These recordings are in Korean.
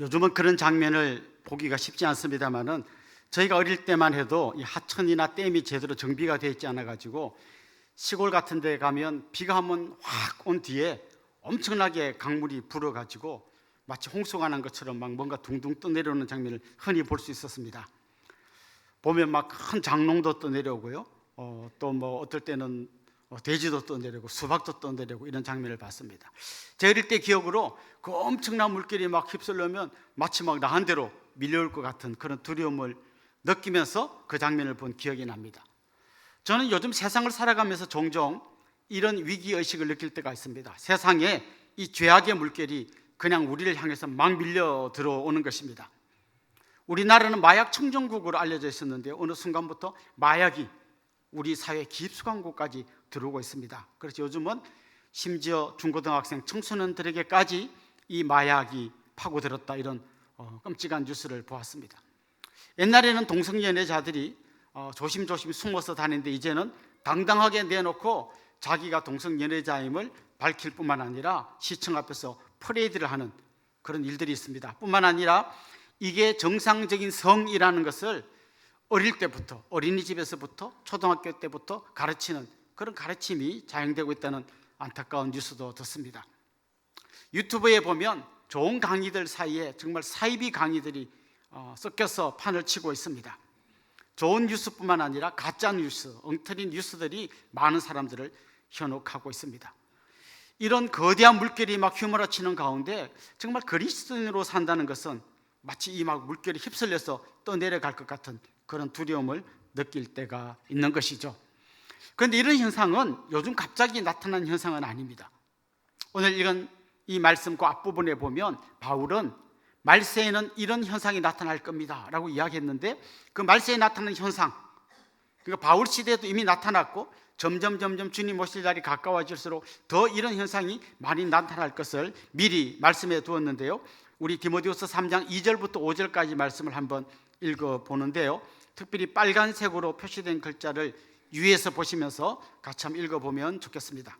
요즘은 그런 장면을 보기가 쉽지 않습니다만은 저희가 어릴 때만 해도 이 하천이나 댐이 제대로 정비가 되어 있지 않아 가지고 시골 같은 데 가면 비가 한번 확 온 뒤에 엄청나게 강물이 불어 가지고 마치 홍수가 난 것처럼 막 뭔가 둥둥 떠내려오는 장면을 흔히 볼 수 있었습니다. 보면 막 큰 장롱도 떠내려오고요. 어, 또 뭐 어떨 때는 어, 돼지도 떠내려고 수박도 떠내려고 이런 장면을 봤습니다. 제 어릴 때 기억으로 그 엄청난 물길이 막 휩쓸려면 마치 막 나한 대로 밀려올 것 같은 그런 두려움을 느끼면서 그 장면을 본 기억이 납니다. 저는 요즘 세상을 살아가면서 종종 이런 위기 의식을 느낄 때가 있습니다. 세상에 이 죄악의 물결이 그냥 우리를 향해서 막 밀려 들어오는 것입니다. 우리나라는 마약 청정국으로 알려져 있었는데 어느 순간부터 마약이 우리 사회 깊숙한 곳까지 들어오고 있습니다. 그래서 요즘은 심지어 중고등학생 청소년들에게까지 이 마약이 파고들었다 이런 어, 끔찍한 뉴스를 보았습니다. 옛날에는 동성연애자들이 어, 조심조심 숨어서 다니는데 이제는 당당하게 내놓고 자기가 동성연애자임을 밝힐 뿐만 아니라 시청 앞에서 퍼레이드를 하는 그런 일들이 있습니다. 뿐만 아니라 이게 정상적인 성이라는 것을 어릴 때부터 어린이집에서부터 초등학교 때부터 가르치는 그런 가르침이 자행되고 있다는 안타까운 뉴스도 듣습니다. 유튜브에 보면 좋은 강의들 사이에 정말 사이비 강의들이 어, 섞여서 판을 치고 있습니다. 좋은 뉴스뿐만 아니라 가짜 뉴스, 엉터리 뉴스들이 많은 사람들을 현혹하고 있습니다. 이런 거대한 물결이 막 휘몰아치는 가운데 정말 그리스도인으로 산다는 것은 마치 이 막 물결이 휩쓸려서 떠내려갈 것 같은 그런 두려움을 느낄 때가 있는 것이죠. 그런데 이런 현상은 요즘 갑자기 나타난 현상은 아닙니다. 오늘 이런 이 말씀 그 앞부분에 보면 바울은 말세에는 이런 현상이 나타날 겁니다. 라고 이야기했는데 그 말세에 나타나는 현상, 그러니까 바울 시대에도 이미 나타났고 점점 점점 주님 오실 날이 가까워질수록 더 이런 현상이 많이 나타날 것을 미리 말씀해 두었는데요. 우리 디모데후서 3장 2절부터 5절까지 말씀을 한번 읽어 보는데요. 특별히 빨간색으로 표시된 글자를 위에서 보시면서 같이 한번 읽어 보면 좋겠습니다.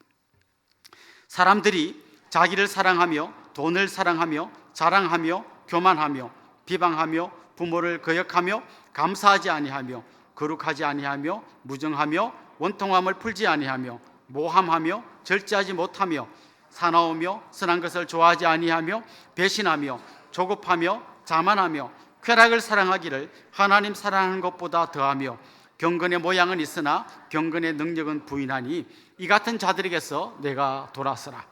사람들이 자기를 사랑하며 돈을 사랑하며 자랑하며 교만하며 비방하며 부모를 거역하며 감사하지 아니하며 거룩하지 아니하며 무정하며 원통함을 풀지 아니하며 모함하며 절제하지 못하며 사나우며 선한 것을 좋아하지 아니하며 배신하며 조급하며 자만하며 쾌락을 사랑하기를 하나님 사랑하는 것보다 더하며 경건의 모양은 있으나 경건의 능력은 부인하니 이 같은 자들에게서 내가 돌아서라.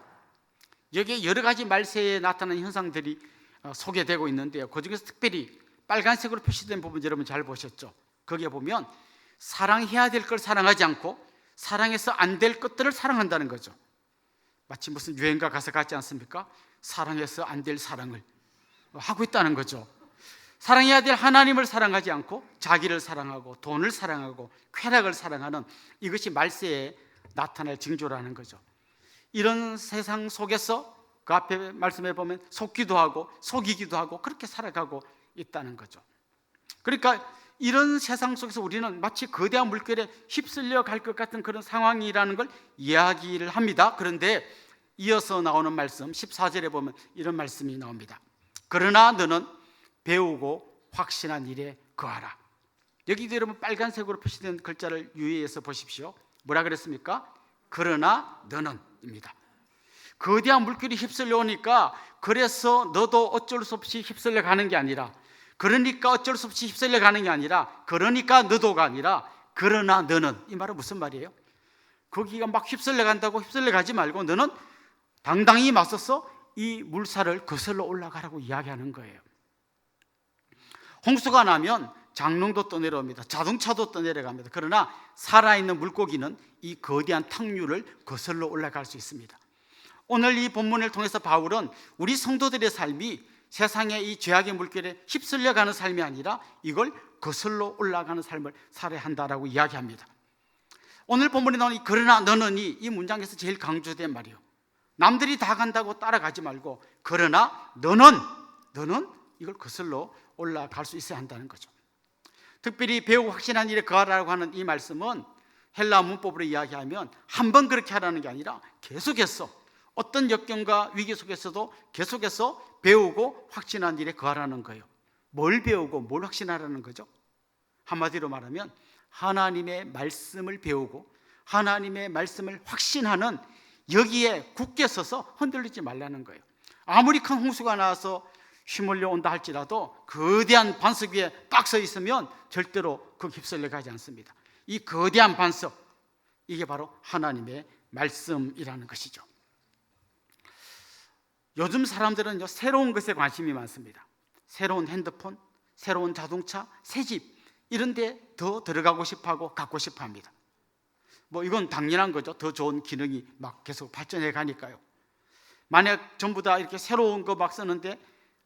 여기에 여러 가지 말세에 나타나는 현상들이 어, 소개되고 있는데요. 그 중에서 특별히 빨간색으로 표시된 부분 여러분 잘 보셨죠? 거기에 보면 사랑해야 될 걸 사랑하지 않고 사랑해서 안 될 것들을 사랑한다는 거죠. 마치 무슨 유행가 가사 같지 않습니까? 사랑해서 안 될 사랑을 하고 있다는 거죠. 사랑해야 될 하나님을 사랑하지 않고 자기를 사랑하고 돈을 사랑하고 쾌락을 사랑하는 이것이 말세에 나타날 징조라는 거죠. 이런 세상 속에서 그 앞에 말씀해 보면 속기도 하고 속이기도 하고 그렇게 살아가고 있다는 거죠. 그러니까 이런 세상 속에서 우리는 마치 거대한 물결에 휩쓸려 갈 것 같은 그런 상황이라는 걸 이야기를 합니다. 그런데 이어서 나오는 말씀 14절에 보면 이런 말씀이 나옵니다. 그러나 너는 배우고 확신한 일에 거하라. 여기도 여러분 빨간색으로 표시된 글자를 유의해서 보십시오. 뭐라 그랬습니까? 그러나 너는입니다. 거대한 물결이 휩쓸려 오니까 그래서 너도 어쩔 수 없이 휩쓸려 가는 게 아니라 그러니까 어쩔 수 없이 휩쓸려 가는 게 아니라 그러니까 너도가 아니라 그러나 너는 이 말은 무슨 말이에요? 거기가 막 휩쓸려 간다고 휩쓸려 가지 말고 너는 당당히 맞서서 이 물살을 거슬러 올라가라고 이야기하는 거예요. 홍수가 나면 장롱도 떠내려옵니다. 자동차도 떠내려갑니다. 그러나 살아있는 물고기는 이 거대한 탕류를 거슬러 올라갈 수 있습니다. 오늘 이 본문을 통해서 바울은 우리 성도들의 삶이 세상의 이 죄악의 물결에 휩쓸려 가는 삶이 아니라 이걸 거슬러 올라가는 삶을 살아야 한다라고 이야기합니다. 오늘 본문에 나오는 이 그러나 너는이 이 문장에서 제일 강조된 말이에요. 남들이 다 간다고 따라가지 말고 그러나 너는 너는 이걸 거슬러 올라갈 수 있어야 한다는 거죠. 특별히 배우고 확신한 일에 거하라고 하는 이 말씀은 헬라 문법으로 이야기하면 한 번 그렇게 하라는 게 아니라 계속해서 어떤 역경과 위기 속에서도 계속해서 배우고 확신한 일에 거하라는 거예요. 뭘 배우고 뭘 확신하라는 거죠? 한마디로 말하면 하나님의 말씀을 배우고 하나님의 말씀을 확신하는 여기에 굳게 서서 흔들리지 말라는 거예요. 아무리 큰 홍수가 나와서 휘몰려 온다 할지라도 거대한 반석 위에 딱서 있으면 절대로 그 휩쓸려 가지 않습니다. 이 거대한 반석 이게 바로 하나님의 말씀이라는 것이죠. 요즘 사람들은요 새로운 것에 관심이 많습니다. 새로운 핸드폰, 새로운 자동차, 새 집 이런 데 더 들어가고 싶어 하고 갖고 싶어 합니다. 뭐 이건 당연한 거죠. 더 좋은 기능이 막 계속 발전해 가니까요. 만약 전부 다 이렇게 새로운 거 막 쓰는데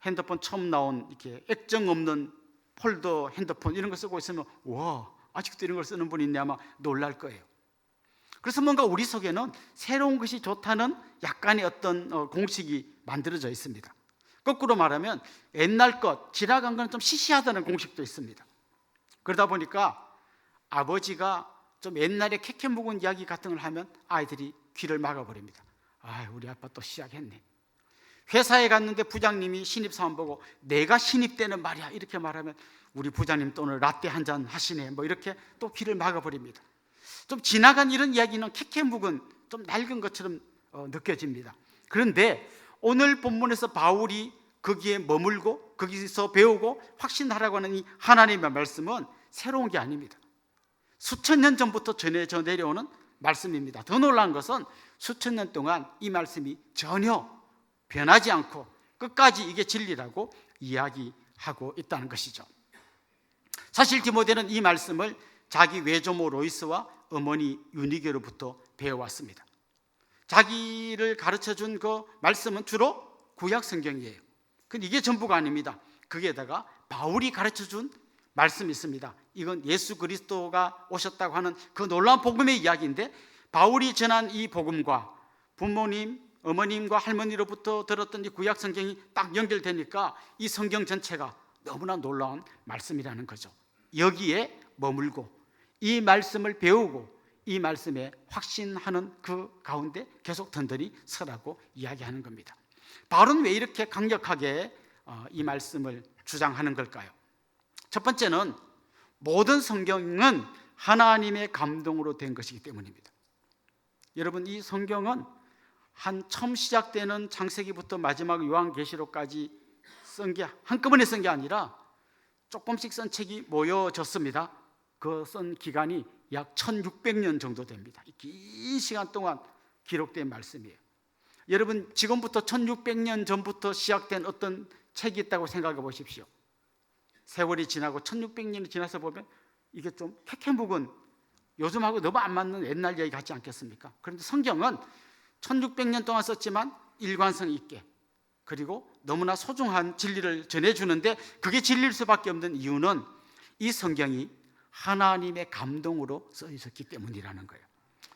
핸드폰 처음 나온 이렇게 액정 없는 폴더 핸드폰 이런 거 쓰고 있으면 와 아직도 이런 걸 쓰는 분이 있냐 아마 놀랄 거예요. 그래서 뭔가 우리 속에는 새로운 것이 좋다는 약간의 어떤 어, 공식이 만들어져 있습니다. 거꾸로 말하면 옛날 것, 지나간 건 좀 시시하다는 공식도 있습니다. 그러다 보니까 아버지가 좀 옛날에 캐캐 묵은 이야기 같은 걸 하면 아이들이 귀를 막아버립니다. 아, 우리 아빠 또 시작했네. 회사에 갔는데 부장님이 신입사원 보고 내가 신입 때는 말이야 이렇게 말하면 우리 부장님 또 오늘 라떼 한 잔 하시네 뭐 이렇게 또 귀를 막아버립니다. 좀 지나간 이런 이야기는 캐캐 묵은 좀 낡은 것처럼 어, 느껴집니다. 그런데 오늘 본문에서 바울이 거기에 머물고 거기서 배우고 확신하라고 하는 이 하나님의 말씀은 새로운 게 아닙니다. 수천 년 전부터 전해져 내려오는 말씀입니다. 더 놀라운 것은 수천 년 동안 이 말씀이 전혀 변하지 않고 끝까지 이게 진리라고 이야기하고 있다는 것이죠. 사실 디모데는 이 말씀을 자기 외조모 로이스와 어머니 유니게로부터 배워왔습니다. 자기를 가르쳐 준 그 말씀은 주로 구약 성경이에요. 근데 이게 전부가 아닙니다. 거기에다가 바울이 가르쳐 준 말씀이 있습니다. 이건 예수 그리스도가 오셨다고 하는 그 놀라운 복음의 이야기인데 바울이 전한 이 복음과 부모님, 어머님과 할머니로부터 들었던 이 구약 성경이 딱 연결되니까 이 성경 전체가 너무나 놀라운 말씀이라는 거죠. 여기에 머물고 이 말씀을 배우고 이 말씀에 확신하는 그 가운데 계속 든든히 서라고 이야기하는 겁니다. 바울은 왜 이렇게 강력하게 어, 이 말씀을 주장하는 걸까요? 첫 번째는 모든 성경은 하나님의 감동으로 된 것이기 때문입니다. 여러분 이 성경은 한 처음 시작되는 창세기부터 마지막 요한계시록까지 쓴 게 한꺼번에 쓴 게 아니라 조금씩 쓴 책이 모여졌습니다. 그 쓴 기간이 약 1600년 정도 됩니다. 긴 시간 동안 기록된 말씀이에요. 여러분 지금부터 1600년 전부터 시작된 어떤 책이 있다고 생각해 보십시오. 세월이 지나고 1600년이 지나서 보면 이게 좀 캐캐묵은 요즘하고 너무 안 맞는 옛날 얘기 같지 않겠습니까? 그런데 성경은 1600년 동안 썼지만 일관성 있게 그리고 너무나 소중한 진리를 전해주는데 그게 진리일 수밖에 없는 이유는 이 성경이 하나님의 감동으로 써 있었기 때문이라는 거예요.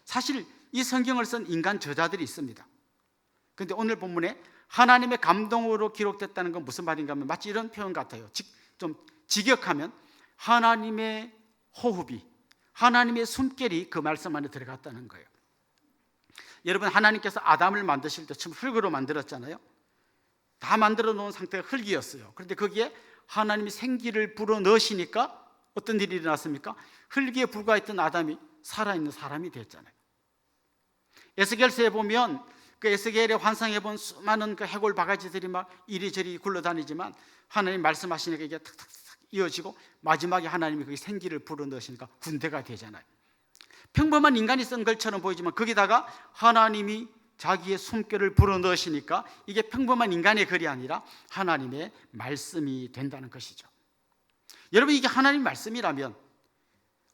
사실 이 성경을 쓴 인간 저자들이 있습니다. 그런데 오늘 본문에 하나님의 감동으로 기록됐다는 건 무슨 말인가 하면 마치 이런 표현 같아요. 좀 직역하면 하나님의 호흡이 하나님의 숨결이 그 말씀 안에 들어갔다는 거예요. 여러분 하나님께서 아담을 만드실 때 처음 흙으로 만들었잖아요. 다 만들어 놓은 상태가 흙이었어요. 그런데 거기에 하나님이 생기를 불어 넣으시니까 어떤 일이 일어났습니까? 흙에 불과했던 아담이 살아있는 사람이 됐잖아요. 에스겔서에 보면 그 에스겔에 환상해 본 수많은 그 해골 바가지들이 막 이리저리 굴러다니지만 하나님 말씀하시니까 이게 탁탁탁 이어지고 마지막에 하나님이 거기 생기를 불어 넣으시니까 군대가 되잖아요. 평범한 인간이 쓴 글처럼 보이지만 거기다가 하나님이 자기의 숨결을 불어넣으시니까 이게 평범한 인간의 글이 아니라 하나님의 말씀이 된다는 것이죠. 여러분 이게 하나님 말씀이라면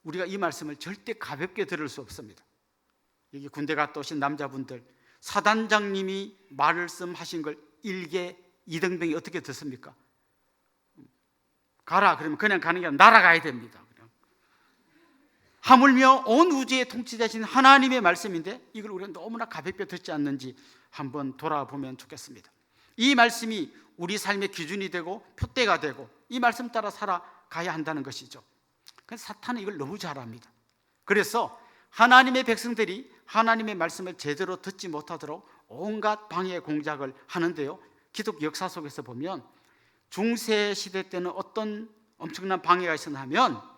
우리가 이 말씀을 절대 가볍게 들을 수 없습니다. 여기 군대 갔다 오신 남자분들 사단장님이 말씀하신 걸 일개 이등병이 어떻게 듣습니까? 가라 그러면 그냥 가는 게 아니라 날아가야 됩니다. 하물며 온 우주의 통치자신 하나님의 말씀인데 이걸 우리가 너무나 가볍게 듣지 않는지 한번 돌아보면 좋겠습니다. 이 말씀이 우리 삶의 기준이 되고 표대가 되고 이 말씀 따라 살아가야 한다는 것이죠. 근데 사탄은 이걸 너무 잘합니다. 그래서 하나님의 백성들이 하나님의 말씀을 제대로 듣지 못하도록 온갖 방해 공작을 하는데요. 기독 역사 속에서 보면 중세 시대 때는 어떤 엄청난 방해가 있었나 하면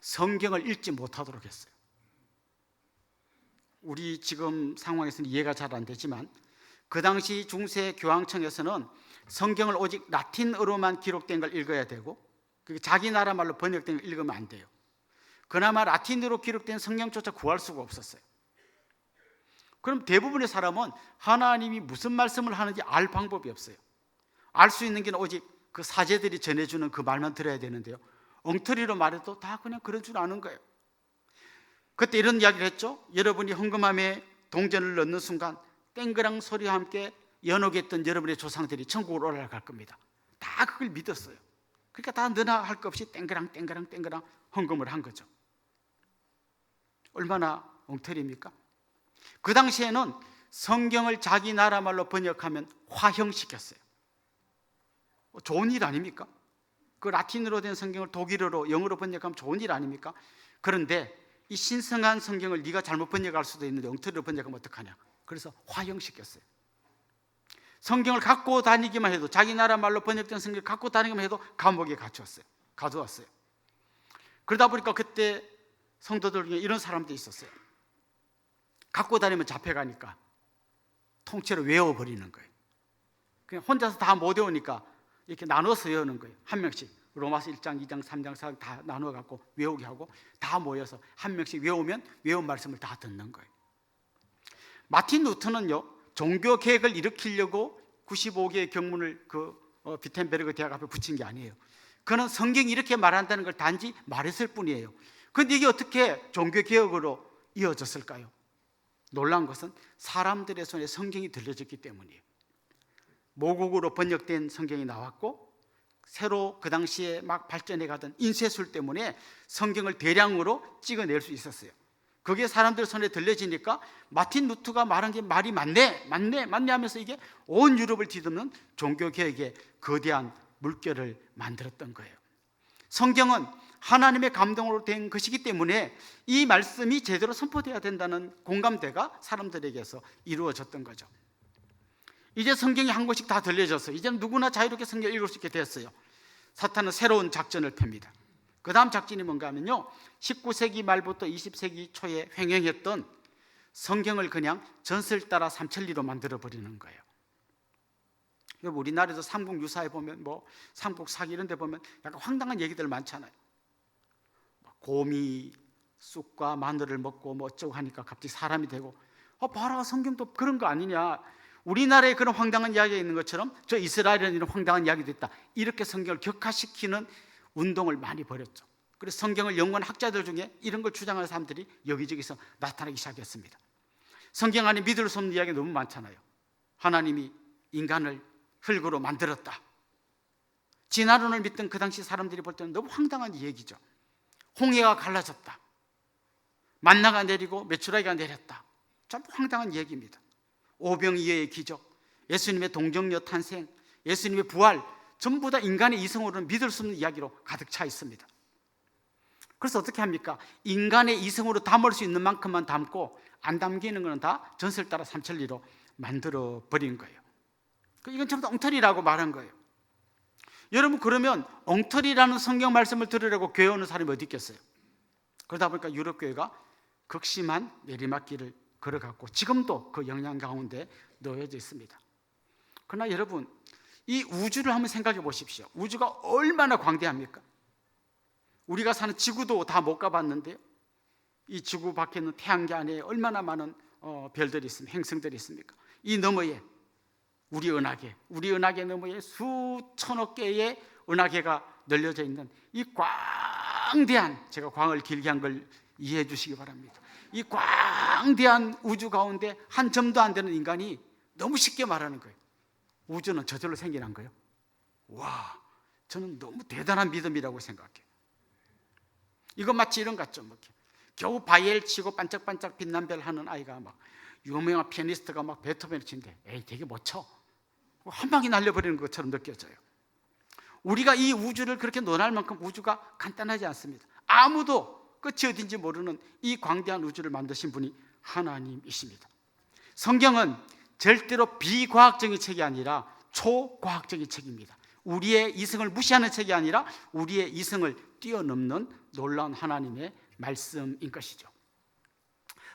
성경을 읽지 못하도록 했어요. 우리 지금 상황에서는 이해가 잘 안 되지만 그 당시 중세 교황청에서는 성경을 오직 라틴어로만 기록된 걸 읽어야 되고 그게 자기 나라 말로 번역된 걸 읽으면 안 돼요. 그나마 라틴어로 기록된 성경조차 구할 수가 없었어요. 그럼 대부분의 사람은 하나님이 무슨 말씀을 하는지 알 방법이 없어요. 알 수 있는 게 오직 그 사제들이 전해주는 그 말만 들어야 되는데요. 엉터리로 말해도 다 그냥 그런 줄 아는 거예요. 그때 이런 이야기를 했죠. 여러분이 헌금함에 동전을 넣는 순간 땡그랑 소리와 함께 연옥했던 여러분의 조상들이 천국으로 올라갈 겁니다. 다 그걸 믿었어요. 그러니까 다 너나 할 것 없이 땡그랑 땡그랑 땡그랑 헌금을 한 거죠. 얼마나 엉터리입니까? 그 당시에는 성경을 자기 나라 말로 번역하면 화형시켰어요. 뭐 좋은 일 아닙니까? 그 라틴어로 된 성경을 독일어로 영어로 번역하면 좋은 일 아닙니까? 그런데 이 신성한 성경을 네가 잘못 번역할 수도 있는데 엉터리로 번역하면 어떡하냐? 그래서 화형시켰어요. 성경을 갖고 다니기만 해도 자기 나라 말로 번역된 성경을 갖고 다니기만 해도 감옥에 갇혔어요. 가두었어요. 그러다 보니까 그때 성도들 중에 이런 사람도 있었어요. 갖고 다니면 잡혀가니까 통째로 외워버리는 거예요. 그냥 혼자서 다 못 외우니까 이렇게 나눠서 외우는 거예요. 한 명씩. 로마서 1장, 2장, 3장, 4장 다 나눠 갖고 외우게 하고 다 모여서 한 명씩 외우면 외운 말씀을 다 듣는 거예요. 마틴 루터는요. 종교 개혁을 일으키려고 95개의 경문을 그 어, 비텐베르그 대학 앞에 붙인 게 아니에요. 그는 성경이 이렇게 말한다는 걸 단지 말했을 뿐이에요. 그런데 이게 어떻게 종교 개혁으로 이어졌을까요? 놀란 것은 사람들의 손에 성경이 들려졌기 때문이에요. 모국어로 번역된 성경이 나왔고 새로 그 당시에 막 발전해 가던 인쇄술 때문에 성경을 대량으로 찍어낼 수 있었어요. 그게 사람들 손에 들려지니까 마틴 루트가 말한 게 말이 맞네, 맞네, 맞네 하면서 이게 온 유럽을 뒤덮는 종교 개혁의 거대한 물결을 만들었던 거예요. 성경은 하나님의 감동으로 된 것이기 때문에 이 말씀이 제대로 선포돼야 된다는 공감대가 사람들에게서 이루어졌던 거죠. 이제 성경이 한 곳씩 다 들려져서 이제는 누구나 자유롭게 성경 읽을 수 있게 됐어요. 사탄은 새로운 작전을 펴니다. 그 다음 작전이 뭔가 하면요. 19세기 말부터 20세기 초에 횡행했던 성경을 그냥 전설 따라 삼천리로 만들어 버리는 거예요. 우리나라에서 삼국 유사에 보면 뭐 삼국 사기 이런 데 보면 약간 황당한 얘기들 많잖아요. 뭐 곰이 쑥과 마늘을 먹고 뭐 어쩌고 하니까 갑자기 사람이 되고 어 봐라 성경도 그런 거 아니냐 우리나라에 그런 황당한 이야기가 있는 것처럼 저 이스라엘에는 이런 황당한 이야기도 있다. 이렇게 성경을 격화시키는 운동을 많이 벌였죠. 그래서 성경을 연구한 학자들 중에 이런 걸 주장하는 사람들이 여기저기서 나타나기 시작했습니다. 성경 안에 믿을 수 없는 이야기가 너무 많잖아요. 하나님이 인간을 흙으로 만들었다. 진화론을 믿던 그 당시 사람들이 볼 때는 너무 황당한 얘기죠. 홍해가 갈라졌다. 만나가 내리고 메추라기가 내렸다. 참 황당한 얘기입니다 오병이어의 기적, 예수님의 동정녀 탄생, 예수님의 부활 전부 다 인간의 이성으로는 믿을 수 없는 이야기로 가득 차 있습니다. 그래서 어떻게 합니까? 인간의 이성으로 담을 수 있는 만큼만 담고 안 담기는 것은 다 전설 따라 삼천리로 만들어 버린 거예요. 그 이건 전부 다 엉터리라고 말한 거예요. 여러분 그러면 엉터리라는 성경 말씀을 들으려고 교회 오는 사람이 어디 있겠어요? 그러다 보니까 유럽 교회가 극심한 내리막길을 걸어갔고 지금도 그 영향 가운데 놓여져 있습니다. 그러나 여러분 이 우주를 한번 생각해 보십시오. 우주가 얼마나 광대합니까? 우리가 사는 지구도 다 못 가봤는데요. 이 지구 밖에 있는 태양계 안에 얼마나 많은 어, 별들이 있습니까? 행성들이 있습니까? 이 너머에 우리 은하계, 우리 은하계 너머에 수천억 개의 은하계가 널려져 있는 이 광대한 제가 광을 길게 한 걸 이해해 주시기 바랍니다. 이 광대한 우주 가운데 한 점도 안 되는 인간이 너무 쉽게 말하는 거예요. 우주는 저절로 생겨난 거예요. 와, 저는 너무 대단한 믿음이라고 생각해요. 이거 마치 이런 것 같죠. 뭐 겨우 바이엘 치고 반짝반짝 빛난 별 하는 아이가 막 유명한 피아니스트가 막 베토벤을 친데 에이 되게 못 쳐. 한 방에 날려버리는 것처럼 느껴져요. 우리가 이 우주를 그렇게 논할 만큼 우주가 간단하지 않습니다. 아무도 끝이 어딘지 모르는 이 광대한 우주를 만드신 분이 하나님이십니다. 성경은 절대로 비과학적인 책이 아니라 초과학적인 책입니다. 우리의 이성을 무시하는 책이 아니라 우리의 이성을 뛰어넘는 놀라운 하나님의 말씀인 것이죠.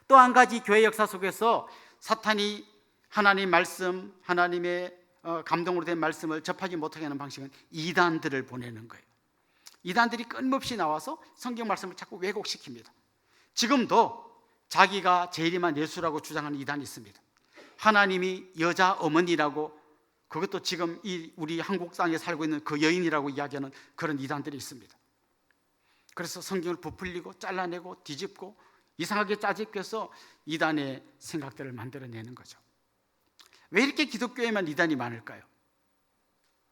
또 한 가지 교회 역사 속에서 사탄이 하나님 말씀, 하나님의 어, 감동으로 된 말씀을 접하지 못하게 하는 방식은 이단들을 보내는 거예요. 이단들이 끊임없이 나와서 성경 말씀을 자꾸 왜곡시킵니다. 지금도 자기가 재림한 예수라고 주장하는 이단이 있습니다. 하나님이 여자 어머니라고 그것도 지금 이 우리 한국 땅에 살고 있는 그 여인이라고 이야기하는 그런 이단들이 있습니다. 그래서 성경을 부풀리고 잘라내고 뒤집고 이상하게 짜집겨서 이단의 생각들을 만들어내는 거죠. 왜 이렇게 기독교에만 이단이 많을까요?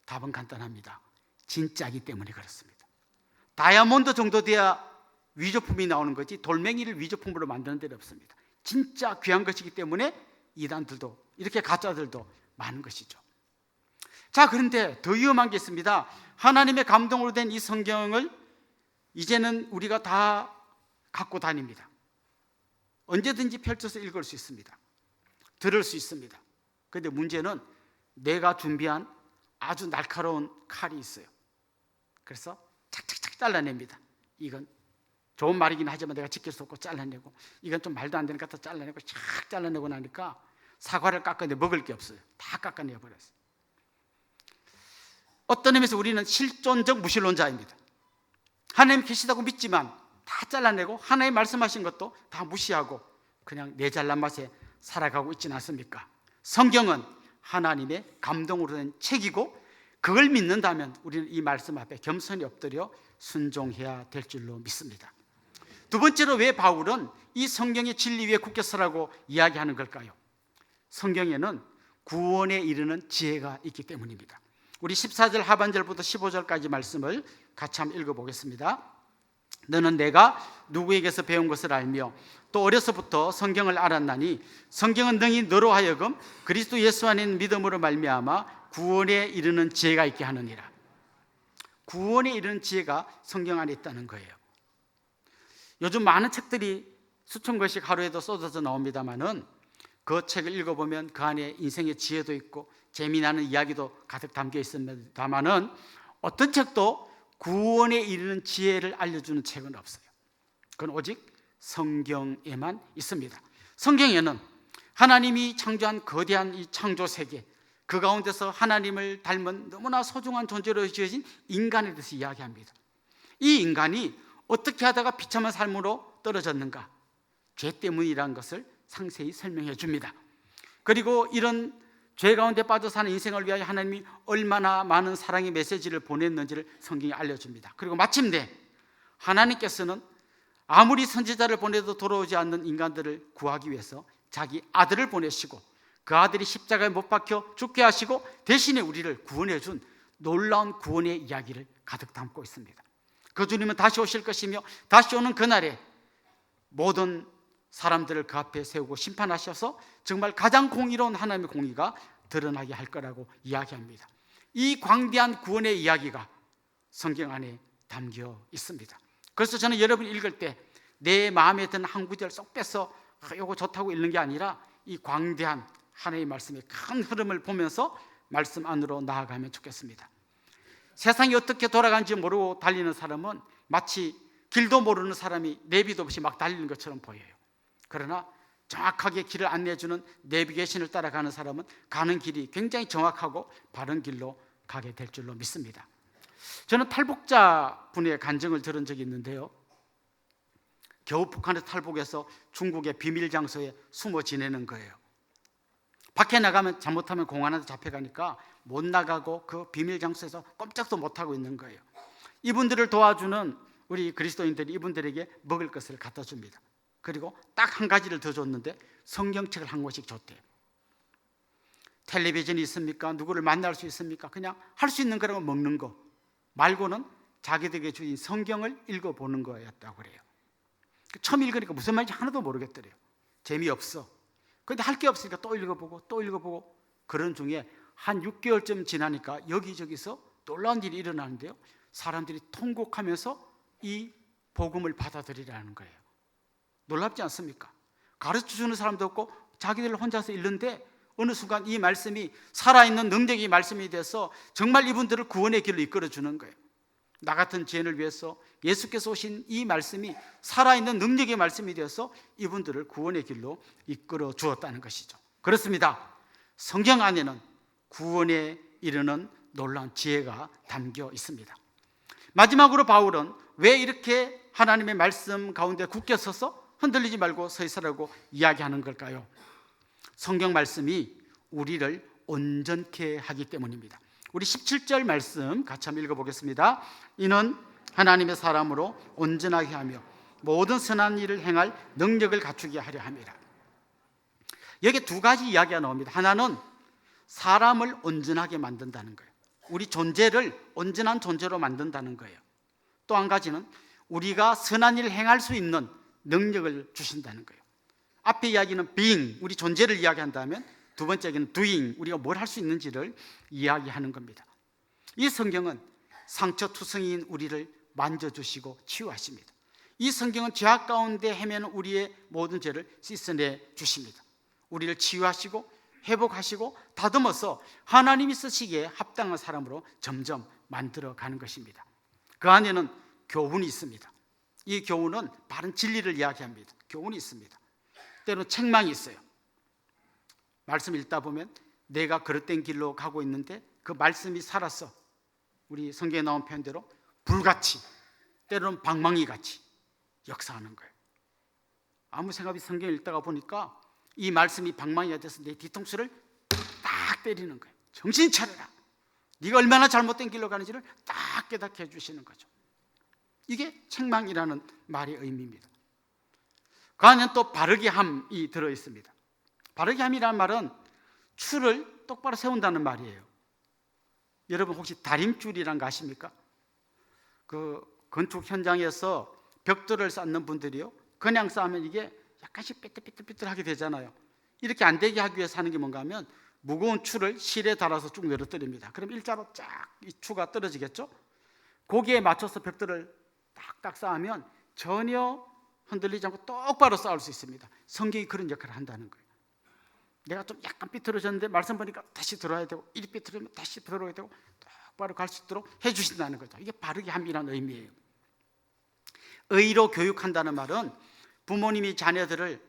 답은 간단합니다. 진짜기 때문에 그렇습니다. 다이아몬드 정도 돼야 위조품이 나오는 거지 돌멩이를 위조품으로 만드는 데는 없습니다. 진짜 귀한 것이기 때문에 이단들도 이렇게 가짜들도 많은 것이죠. 자, 그런데 더 위험한 게 있습니다. 하나님의 감동으로 된 이 성경을 이제는 우리가 다 갖고 다닙니다. 언제든지 펼쳐서 읽을 수 있습니다. 들을 수 있습니다. 그런데 문제는 내가 준비한 아주 날카로운 칼이 있어요. 그래서 잘라냅니다. 이건 좋은 말이긴 하지만 내가 지킬 수 없고 잘라내고 이건 좀 말도 안 되니까 더 잘라내고 착 잘라내고 나니까 사과를 깎아내 먹을 게 없어요. 다 깎아내 버렸어요. 어떤 의미에서 우리는 실존적 무신론자입니다. 하나님 계시다고 믿지만 다 잘라내고 하나님 말씀하신 것도 다 무시하고 그냥 내 잘난 맛에 살아가고 있지는 않습니까? 성경은 하나님의 감동으로 된 책이고 그걸 믿는다면 우리는 이 말씀 앞에 겸손히 엎드려 순종해야 될 줄로 믿습니다. 두 번째로 왜 바울은 이 성경의 진리 위에 굳게 서라고 이야기하는 걸까요? 성경에는 구원에 이르는 지혜가 있기 때문입니다. 우리 14절 하반절부터 15절까지 말씀을 같이 한번 읽어보겠습니다. 너는 내가 누구에게서 배운 것을 알며 또 어려서부터 성경을 알았나니 성경은 능히 너로 하여금 그리스도 예수 안에 믿음으로 말미암아 구원에 이르는 지혜가 있게 하느니라. 구원에 이르는 지혜가 성경 안에 있다는 거예요. 요즘 많은 책들이 수천 권씩 하루에도 쏟아져 나옵니다만은 그 책을 읽어보면 그 안에 인생의 지혜도 있고 재미나는 이야기도 가득 담겨 있습니다만은 어떤 책도 구원에 이르는 지혜를 알려주는 책은 없어요. 그건 오직 성경에만 있습니다. 성경에는 하나님이 창조한 거대한 이 창조 세계, 그 가운데서 하나님을 닮은 너무나 소중한 존재로 지어진 인간에 대해서 이야기합니다. 이 인간이 어떻게 하다가 비참한 삶으로 떨어졌는가? 죄 때문이라는 것을 상세히 설명해 줍니다. 그리고 이런 죄 가운데 빠져 사는 인생을 위하여 하나님이 얼마나 많은 사랑의 메시지를 보냈는지를 성경이 알려줍니다. 그리고 마침내 하나님께서는 아무리 선지자를 보내도 돌아오지 않는 인간들을 구하기 위해서 자기 아들을 보내시고 그 아들이 십자가에 못 박혀 죽게 하시고 대신에 우리를 구원해 준 놀라운 구원의 이야기를 가득 담고 있습니다. 그 주님은 다시 오실 것이며 다시 오는 그날에 모든 사람들을 그 앞에 세우고 심판하셔서 정말 가장 공의로운 하나님의 공의가 드러나게 할 거라고 이야기합니다. 이 광대한 구원의 이야기가 성경 안에 담겨 있습니다. 그래서 저는 여러분 읽을 때 내 마음에 든 한 구절 쏙 빼서 아, 요거 좋다고 읽는 게 아니라 이 광대한 하나님의 말씀의 큰 흐름을 보면서 말씀 안으로 나아가면 좋겠습니다. 세상이 어떻게 돌아가는지 모르고 달리는 사람은 마치 길도 모르는 사람이 내비도 없이 막 달리는 것처럼 보여요. 그러나 정확하게 길을 안내해주는 내비게이션을 따라가는 사람은 가는 길이 굉장히 정확하고 바른 길로 가게 될 줄로 믿습니다. 저는 탈북자 분의 간증을 들은 적이 있는데요. 겨우 북한에서 탈북해서 중국의 비밀 장소에 숨어 지내는 거예요. 밖에 나가면 잘못하면 공안한테 잡혀가니까 못 나가고 그 비밀 장소에서 꼼짝도 못 하고 있는 거예요. 이분들을 도와주는 우리 그리스도인들이 이분들에게 먹을 것을 갖다 줍니다. 그리고 딱 한 가지를 더 줬는데 성경책을 한 권씩 줬대요. 텔레비전이 있습니까? 누구를 만날 수 있습니까? 그냥 할 수 있는 거라고 먹는 거 말고는 자기들에게 주신 성경을 읽어보는 거였다고 그래요. 처음 읽으니까 무슨 말인지 하나도 모르겠더래요. 재미없어. 근데 할 게 없으니까 또 읽어보고 또 읽어보고 그런 중에 한 6개월쯤 지나니까 여기저기서 놀라운 일이 일어나는데요. 사람들이 통곡하면서 이 복음을 받아들이라는 거예요. 놀랍지 않습니까? 가르쳐 주는 사람도 없고 자기들 혼자서 읽는데 어느 순간 이 말씀이 살아있는 능력이 말씀이 돼서 정말 이분들을 구원의 길로 이끌어 주는 거예요. 나 같은 죄인을 위해서 예수께서 오신 이 말씀이 살아있는 능력의 말씀이 되어서 이분들을 구원의 길로 이끌어 주었다는 것이죠. 그렇습니다. 성경 안에는 구원에 이르는 놀라운 지혜가 담겨 있습니다. 마지막으로 바울은 왜 이렇게 하나님의 말씀 가운데 굳게 서서 흔들리지 말고 서 있으라고 이야기하는 걸까요? 성경 말씀이 우리를 온전케 하기 때문입니다. 우리 17절 말씀 같이 한번 읽어보겠습니다. 이는 하나님의 사람으로 온전하게 하며 모든 선한 일을 행할 능력을 갖추게 하려 함이라. 여기 두 가지 이야기가 나옵니다. 하나는 사람을 온전하게 만든다는 거예요. 우리 존재를 온전한 존재로 만든다는 거예요. 또 한 가지는 우리가 선한 일을 행할 수 있는 능력을 주신다는 거예요. 앞에 이야기는 being, 우리 존재를 이야기한다면 두 번째 얘기는 doing, 우리가 뭘 할 수 있는지를 이야기하는 겁니다. 이 성경은 상처투성이인 우리를 만져주시고 치유하십니다. 이 성경은 죄악 가운데 헤매는 우리의 모든 죄를 씻어내 주십니다. 우리를 치유하시고 회복하시고 다듬어서 하나님이 쓰시기에 합당한 사람으로 점점 만들어 가는 것입니다. 그 안에는 교훈이 있습니다. 이 교훈은 바른 진리를 이야기합니다. 교훈이 있습니다. 때로 책망이 있어요. 말씀 읽다 보면 내가 그릇된 길로 가고 있는데 그 말씀이 살았어. 우리 성경에 나온 표현대로 불같이 때로는 방망이 같이 역사하는 거예요. 아무 생각 없이 성경 읽다가 보니까 이 말씀이 방망이가 돼서 내 뒤통수를 딱 때리는 거예요. 정신 차려라. 네가 얼마나 잘못된 길로 가는지를 딱 깨닫게 해주시는 거죠. 이게 책망이라는 말의 의미입니다. 그 안에 또 바르게 함이 들어 있습니다. 바르게 함이라는 말은 추를 똑바로 세운다는 말이에요. 여러분 혹시 다림줄이란 거 아십니까? 그 건축 현장에서 벽돌을 쌓는 분들이요. 그냥 쌓으면 이게 약간씩 삐뚤삐뚤삐뚤하게 되잖아요. 이렇게 안 되게 하기 위해서 하는 게 뭔가 하면 무거운 추를 실에 달아서 쭉 늘어뜨립니다. 그럼 일자로 쫙 이 추가 떨어지겠죠? 거기에 맞춰서 벽돌을 딱딱 쌓으면 전혀 흔들리지 않고 똑바로 쌓을 수 있습니다. 성경이 그런 역할을 한다는 거예요. 내가 좀 약간 삐뚤어졌는데 말씀 보니까 다시 들어야 되고 이리 삐뚤어면 다시 들어야 되고 똑바로 갈 수 있도록 해주신다는 거죠. 이게 바르게 함이라는 의미예요. 의로 교육한다는 말은 부모님이 자녀들을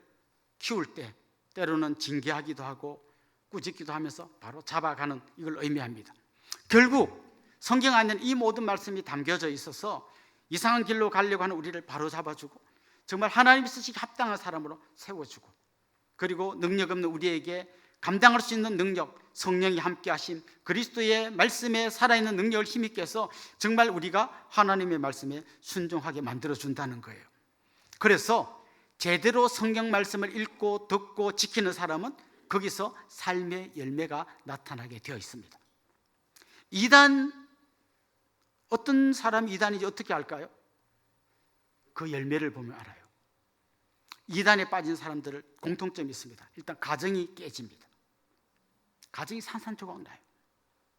키울 때 때로는 징계하기도 하고 꾸짖기도 하면서 바로 잡아가는 이걸 의미합니다. 결국 성경 안에는 이 모든 말씀이 담겨져 있어서 이상한 길로 가려고 하는 우리를 바로 잡아주고 정말 하나님이 쓰시기 합당한 사람으로 세워주고 그리고 능력 없는 우리에게 감당할 수 있는 능력, 성령이 함께 하심, 그리스도의 말씀에 살아있는 능력을 힘있게 해서 정말 우리가 하나님의 말씀에 순종하게 만들어 준다는 거예요. 그래서 제대로 성경 말씀을 읽고 듣고 지키는 사람은 거기서 삶의 열매가 나타나게 되어 있습니다. 이단 어떤 사람이 이단인지 어떻게 알까요? 그 열매를 보면 알아요. 이단에 빠진 사람들을 공통점이 있습니다. 일단 가정이 깨집니다. 가정이 산산조각 나요.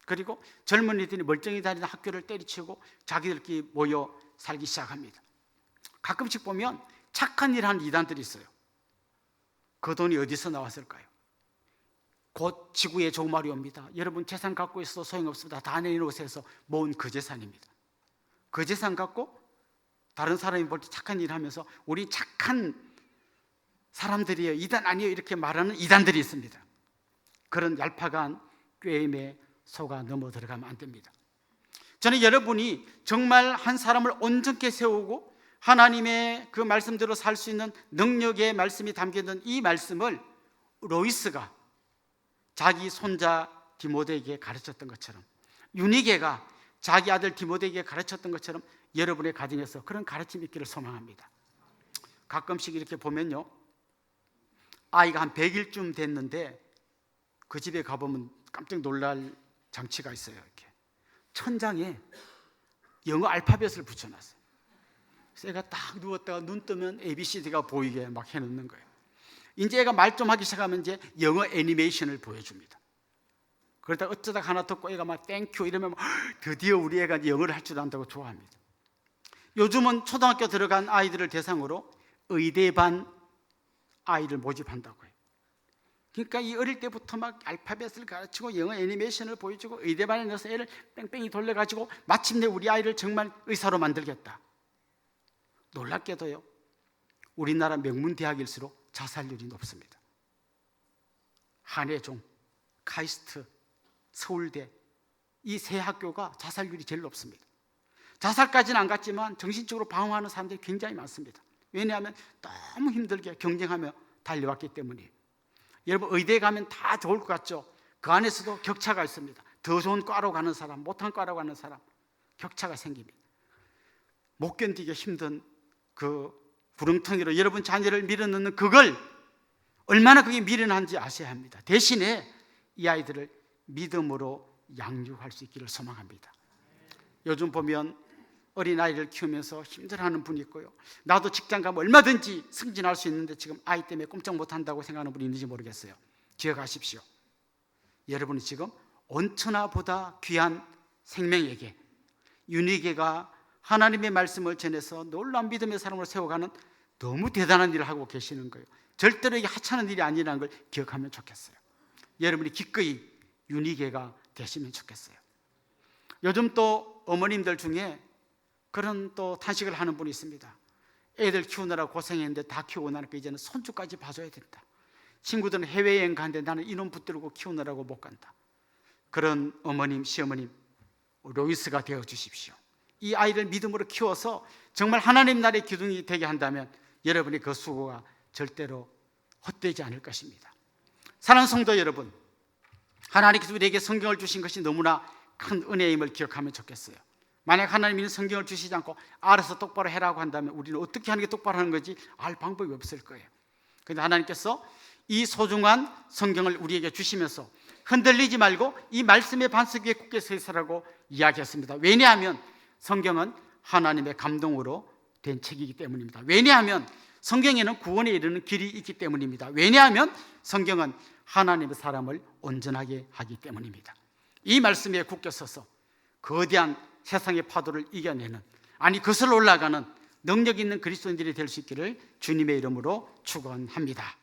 그리고 젊은이들이 멀쩡히 다니는 학교를 때리치고 자기들끼리 모여 살기 시작합니다. 가끔씩 보면 착한 일 하는 이단들이 있어요. 그 돈이 어디서 나왔을까요? 곧 지구에 종말이 옵니다. 여러분 재산 갖고 있어 소용없습니다. 다 내놓으세요 해서 모은 그 재산입니다. 그 재산 갖고 다른 사람이 볼 때 착한 일 하면서 우리 착한 사람들이에요. 이단 아니에요. 이렇게 말하는 이단들이 있습니다. 그런 얄팍한 꾀임에 속아 넘어 들어가면 안 됩니다. 저는 여러분이 정말 한 사람을 온전케 세우고 하나님의 그 말씀대로 살 수 있는 능력의 말씀이 담겨 있는 이 말씀을 로이스가 자기 손자 디모데에게 가르쳤던 것처럼 유니게가 자기 아들 디모데에게 가르쳤던 것처럼 여러분의 가정에서 그런 가르침이 있기를 소망합니다. 가끔씩 이렇게 보면요. 아이가 한 100일쯤 됐는데 그 집에 가보면 깜짝 놀랄 장치가 있어요. 이렇게 천장에 영어 알파벳을 붙여놨어요. 애가 딱 누웠다가 눈 뜨면 ABCD가 보이게 막 해놓는 거예요. 이제 애가 말 좀 하기 시작하면 이제 영어 애니메이션을 보여줍니다. 그러다 어쩌다 하나 듣고 애가 막 땡큐 이러면 막 드디어 우리 애가 영어를 할 줄 안다고 좋아합니다. 요즘은 초등학교 들어간 아이들을 대상으로 의대반 아이를 모집한다고 해요. 그러니까 이 어릴 때부터 막 알파벳을 가르치고 영어 애니메이션을 보여주고 의대반에 넣어서 애를 뺑뺑이 돌려가지고 마침내 우리 아이를 정말 의사로 만들겠다. 놀랍게도요. 우리나라 명문 대학일수록 자살률이 높습니다. 한예종, 카이스트, 서울대 이 세 학교가 자살률이 제일 높습니다. 자살까지는 안 갔지만 정신적으로 방황하는 사람들이 굉장히 많습니다. 왜냐하면 너무 힘들게 경쟁하며 달려왔기 때문이에요. 여러분 의대 가면 다 좋을 것 같죠? 그 안에서도 격차가 있습니다. 더 좋은 과로 가는 사람, 못한 과로 가는 사람 격차가 생깁니다. 못 견디게 힘든 그 구렁텅이로 여러분 자녀를 밀어넣는 그걸 얼마나 그게 미련한지 아셔야 합니다. 대신에 이 아이들을 믿음으로 양육할 수 있기를 소망합니다. 요즘 보면 어린아이를 키우면서 힘들어하는 분이 있고요. 나도 직장 가면 얼마든지 승진할 수 있는데 지금 아이 때문에 꼼짝 못한다고 생각하는 분이 있는지 모르겠어요. 기억하십시오. 여러분이 지금 온천하보다 귀한 생명에게 윤희계가 하나님의 말씀을 전해서 놀라운 믿음의 사람으로 세워가는 너무 대단한 일을 하고 계시는 거예요. 절대로 이게 하찮은 일이 아니라는 걸 기억하면 좋겠어요. 여러분이 기꺼이 윤희계가 되시면 좋겠어요. 요즘 또 어머님들 중에 그런 또 탄식을 하는 분이 있습니다. 애들 키우느라 고생했는데 다 키우고 나니까 이제는 손주까지 봐줘야 된다. 친구들은 해외여행 가는데 나는 이놈 붙들고 키우느라고 못 간다. 그런 어머님, 시어머님, 로이스가 되어 주십시오. 이 아이를 믿음으로 키워서 정말 하나님 나라의 기둥이 되게 한다면 여러분의 그 수고가 절대로 헛되지 않을 것입니다. 사랑하는 성도 여러분, 하나님께서 우리에게 성경을 주신 것이 너무나 큰 은혜임을 기억하면 좋겠어요. 만약 하나님이 성경을 주시지 않고 알아서 똑바로 해라고 한다면 우리는 어떻게 하는 게 똑바로 하는 건지 알 방법이 없을 거예요. 그런데 하나님께서 이 소중한 성경을 우리에게 주시면서 흔들리지 말고 이 말씀의 반석 위에 굳게 서 있으라고 이야기했습니다. 왜냐하면 성경은 하나님의 감동으로 된 책이기 때문입니다. 왜냐하면 성경에는 구원에 이르는 길이 있기 때문입니다. 왜냐하면 성경은 하나님의 사람을 온전하게 하기 때문입니다. 이 말씀에 굳게 서서 거대한 세상의 파도를 이겨내는 아니 그슬 올라가는 능력 있는 그리스도인들이 될 수 있기를 주님의 이름으로 축원합니다.